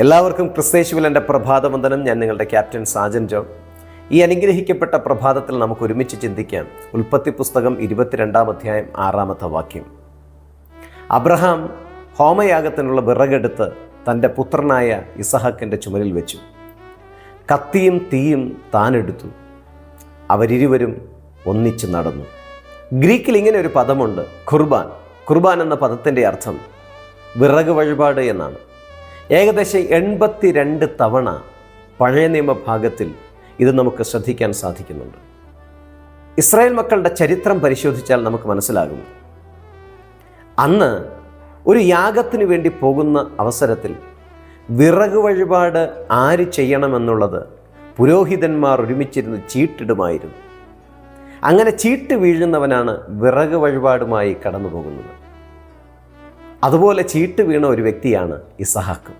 എല്ലാവർക്കും ക്രിസ്തേശുവിൽ എന്റെ പ്രഭാതവന്ദനം. ഞാൻ നിങ്ങളുടെ ക്യാപ്റ്റൻ സാജൻ ജോ. ഈ അനുഗ്രഹിക്കപ്പെട്ട പ്രഭാതത്തിൽ നമുക്ക് ഒരുമിച്ച് ചിന്തിക്കാം. ഉൽപ്പത്തി പുസ്തകം ഇരുപത്തിരണ്ടാം അധ്യായം ആറാമത്തെ വാക്യം. അബ്രഹാം ഹോമയാഗത്തിനുള്ള വിറകെടുത്ത് തന്റെ പുത്രനായ ഇസഹക്കിന്റെ ചുമലിൽ വെച്ചു. കത്തിയും തീയും താനെടുത്തു അവരിരുവരും ഒന്നിച്ച് നടന്നു. ഗ്രീക്കിൽ ഇങ്ങനെ ഒരു പദമുണ്ട് ഖുർബാൻ ഖുർബാൻ എന്ന പദത്തിന്റെ അർത്ഥം വിറക് വഴിപാട് എന്നാണ്. ഏകദേശം എൺപത്തിരണ്ട് തവണ പഴയ നിയമഭാഗത്തിൽ ഇത് നമുക്ക് ശ്രദ്ധിക്കാൻ സാധിക്കുന്നുണ്ട്. ഇസ്രായേൽ മക്കളുടെ ചരിത്രം പരിശോധിച്ചാൽ നമുക്ക് മനസ്സിലാകും. അന്ന് ഒരു യാഗത്തിന് വേണ്ടി പോകുന്ന അവസരത്തിൽ വിറക് വഴിപാട് ആര് ചെയ്യണമെന്നുള്ളത് പുരോഹിതന്മാർ ഒരുമിച്ചിരുന്ന് ചീട്ടിടുമായിരുന്നു. അങ്ങനെ ചീട്ട് വീഴുന്നവനാണ് വിറക് വഴിപാടുമായി കടന്നു പോകുന്നത് അതുപോലെ ചീട്ട് വീണ ഒരു വ്യക്തിയാണ് ഇസഹാക്ക്.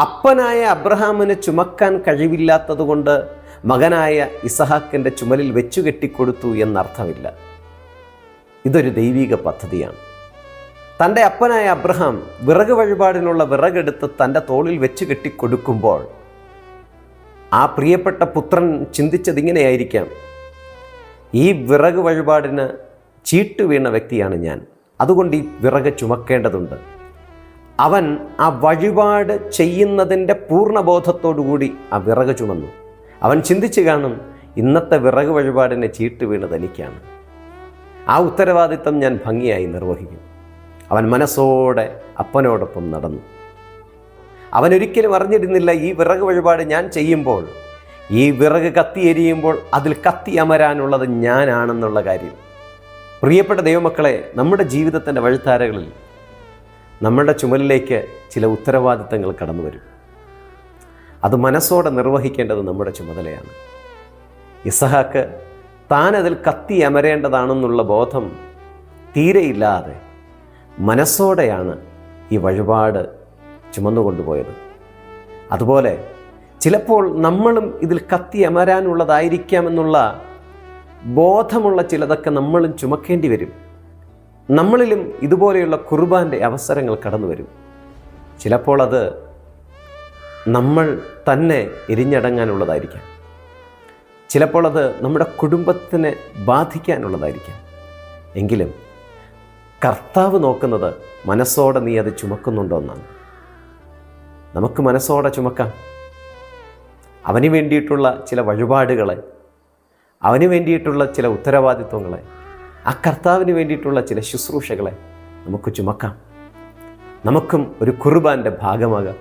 അപ്പനായ അബ്രഹാമിന് ചുമക്കാൻ കഴിവില്ലാത്തതുകൊണ്ട് മകനായ ഇസഹാക്കിന്റെ ചുമലിൽ വെച്ചു കെട്ടിക്കൊടുത്തു എന്നർത്ഥമില്ല. ഇതൊരു ദൈവിക പദ്ധതിയാണ്. തന്റെ അപ്പനായ അബ്രഹാം വിറക് വഴിപാടിനുള്ള വിറകെടുത്ത് തന്റെ തോളിൽ വെച്ച് കെട്ടിക്കൊടുക്കുമ്പോൾ ആ പ്രിയപ്പെട്ട പുത്രൻ ചിന്തിച്ചത് ഇങ്ങനെയായിരിക്കാം ഈ വിറക് വഴിപാടിന് ചീട്ട് വീണ വ്യക്തിയാണ് ഞാൻ. അതുകൊണ്ട് ഈ വിറക് ചുമക്കേണ്ടതുണ്ട്. അവൻ ആ വഴിപാട് ചെയ്യുന്നതിന്റെ പൂർണബോധത്തോടുകൂടി ആ വിറക് ചുമന്നു. അവൻ ചിന്തിച്ചു കാണും ഇന്നത്തെ വിറക് വഴിപാടിനെ ചീട്ട് വീണത് എനിക്കാണ് ആ ഉത്തരവാദിത്തം ഞാൻ ഭംഗിയായി നിർവഹിക്കും. അവൻ മനസ്സോടെ അപ്പനോടൊപ്പം നടന്നു. അവനൊരിക്കലും അറിഞ്ഞിരുന്നില്ല ഈ വിറക് വഴിപാട് ഞാൻ ചെയ്യുമ്പോൾ ഈ വിറക് കത്തിയെരിയുമ്പോൾ അതിൽ കത്തി അമരാനുള്ളത് ഞാനാണെന്നുള്ള കാര്യം. പ്രിയപ്പെട്ട ദൈവമക്കളെ നമ്മുടെ ജീവിതത്തിന്റെ വഴിത്താരകളിൽ നമ്മുടെ ചുമലിലേക്ക് ചില ഉത്തരവാദിത്തങ്ങൾ കടന്നു വരും. അത് മനസ്സോടെ നിർവഹിക്കേണ്ടത് നമ്മുടെ ചുമതലയാണ്. ഇസഹാക്ക് താനതിൽ കത്തി അമരേണ്ടതാണെന്നുള്ള ബോധം തീരെയില്ലാതെ മനസ്സോടെയാണ് ഈ വഴിപാട് ചുമന്നുകൊണ്ടുപോയത്. അതുപോലെ ചിലപ്പോൾ നമ്മളും ഇതിൽ കത്തി അമരാനുള്ളതായിരിക്കാമെന്നുള്ള ബോധമുള്ള ചിലതൊക്കെ നമ്മളും ചുമക്കേണ്ടി വരും. നമ്മളിലും ഇതുപോലെയുള്ള കുർബാന്റെ അവസരങ്ങൾ കടന്നു വരും. ചിലപ്പോൾ അത് നമ്മൾ തന്നെ എരിഞ്ഞടങ്ങാനുള്ളതായിരിക്കാം. ചിലപ്പോൾ അത് നമ്മുടെ കുടുംബത്തിനെ ബാധിക്കാനുള്ളതായിരിക്കാം. എങ്കിലും കർത്താവ് നോക്കുന്നത് മനസ്സോടെ നീ അത് ചുമക്കുന്നുണ്ടോ എന്നാണ്. നമുക്ക് മനസ്സോടെ ചുമക്കാം. അവന് വേണ്ടിയിട്ടുള്ള ചില വഴിപാടുകളെ അവന് വേണ്ടിയിട്ടുള്ള ചില ഉത്തരവാദിത്വങ്ങളെ ആ കർത്താവിന് വേണ്ടിയിട്ടുള്ള ചില ശുശ്രൂഷകളെ നമുക്ക് ചുമക്കാം. നമുക്കും ഒരു കുർബാന്റെ ഭാഗമാകാം.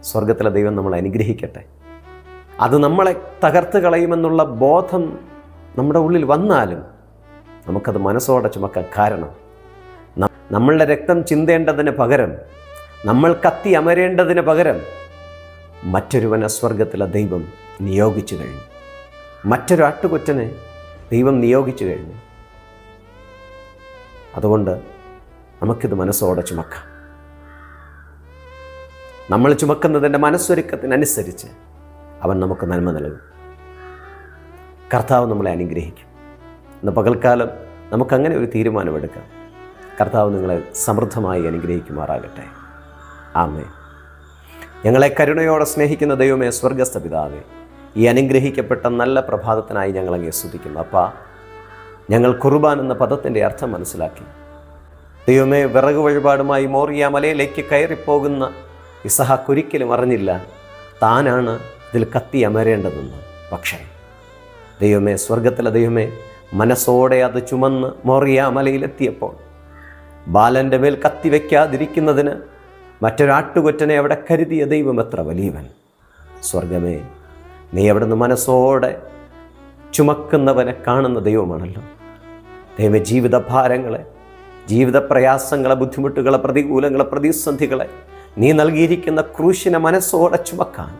സ്വർഗത്തിലെ ദൈവം നമ്മളെ അനുഗ്രഹിക്കട്ടെ. അത് നമ്മളെ തകർത്ത് കളയുമെന്നുള്ള ബോധം നമ്മുടെ ഉള്ളിൽ വന്നാലും നമുക്കത് മനസ്സോടെ ചുമക്കാൻ കാരണം നമ്മളുടെ രക്തം ചിന്തേണ്ടതിന് പകരം നമ്മൾ കത്തി അമരേണ്ടതിന് പകരം മറ്റൊരുവനെ സ്വർഗത്തിലെ ദൈവം നിയോഗിച്ചു കഴിഞ്ഞു. മറ്റൊരു ആട്ടുകൊറ്റനെ ദൈവം നിയോഗിച്ചു കഴിഞ്ഞു. അതുകൊണ്ട് നമുക്കിത് മനസ്സോടെ ചുമക്കാം. നമ്മൾ ചുമക്കുന്നതിന്റെ മനസ്സൊരുക്കത്തിനനുസരിച്ച് അവൻ നമുക്ക് നന്മ നൽകും. കർത്താവ് നമ്മളെ അനുഗ്രഹിക്കും. ഇന്ന് പകൽക്കാലം നമുക്കങ്ങനെ ഒരു തീരുമാനമെടുക്കാം. കർത്താവ് നിങ്ങളെ സമൃദ്ധമായി അനുഗ്രഹിക്കുമാറാകട്ടെ. ആമേ ഞങ്ങളെ കരുണയോടെ സ്നേഹിക്കുന്ന ദൈവമേ സ്വർഗസ്ഥ പിതാവേ ഈ അനുഗ്രഹിക്കപ്പെട്ട നല്ല പ്രഭാതത്തിനായി ഞങ്ങൾ അങ്ങ് സ്തുതിക്കുന്നു. അപ്പാ ഞങ്ങൾ കുർബാൻ എന്ന പദത്തിന്റെ അർത്ഥം മനസ്സിലാക്കി. ദൈവമേ വിറക് വഴിപാടുമായി മോറിയ മലയിലേക്ക് കയറിപ്പോകുന്ന ഇസഹാക്ക് ഒരിക്കലും അറിഞ്ഞില്ല. താനാണ് ഇതിൽ കത്തി അമരേണ്ടതെന്ന്. പക്ഷേ ദൈവമേ സ്വർഗത്തിലെ ദൈവമേ മനസ്സോടെ അത് ചുമന്ന് മോറിയ മലയിലെത്തിയപ്പോൾ ബാലന്റെ മേൽ കത്തി വയ്ക്കാതിരിക്കുന്നതിന് മറ്റൊരാട്ടുകൊറ്റനെ അവിടെ കരുതിയ ദൈവം എത്ര വലിയവൻ. സ്വർഗമേ നീ അവിടുന്ന് മനസ്സോടെ ചുമക്കുന്നവനെ കാണുന്ന ദൈവമാണല്ലോ. ദൈവ ജീവിത ഭാരങ്ങളെ ജീവിത പ്രയാസങ്ങളെ ബുദ്ധിമുട്ടുകളെ പ്രതികൂലങ്ങളെ പ്രതിസന്ധികളെ നീ നൽകിയിരിക്കുന്ന ക്രൂശിനെ മനസ്സോടെ ചുമക്കാൻ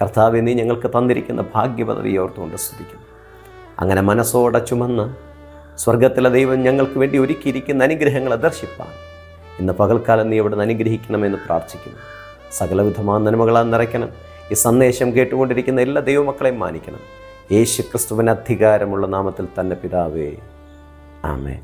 കർത്താവ് നീ ഞങ്ങൾക്ക് തന്നിരിക്കുന്ന ഭാഗ്യപദവി ഓർത്തുകൊണ്ട് സ്തുതിക്കുന്നു അങ്ങനെ മനസ്സോടെ ചുമന്ന് സ്വർഗത്തിലെ ദൈവം ഞങ്ങൾക്ക് വേണ്ടി ഒരുക്കിയിരിക്കുന്ന അനുഗ്രഹങ്ങളെ ദർശിപ്പാൻ ഇന്ന് പകൽക്കാലം നീ അവിടെ നിന്ന് അനുഗ്രഹിക്കണമെന്ന് പ്രാർത്ഥിക്കുന്നു. സകലവിധമായ നന്മകളാൽ നിറയ്ക്കണം. ഈ സന്ദേശം കേട്ടുകൊണ്ടിരിക്കുന്ന എല്ലാ ദൈവമക്കളെയും മാനിക്കണം. യേശു ക്രിസ്തുവിന് അധികാരമുള്ള നാമത്തിൽ തന്നെ പിതാവേ. ആമേ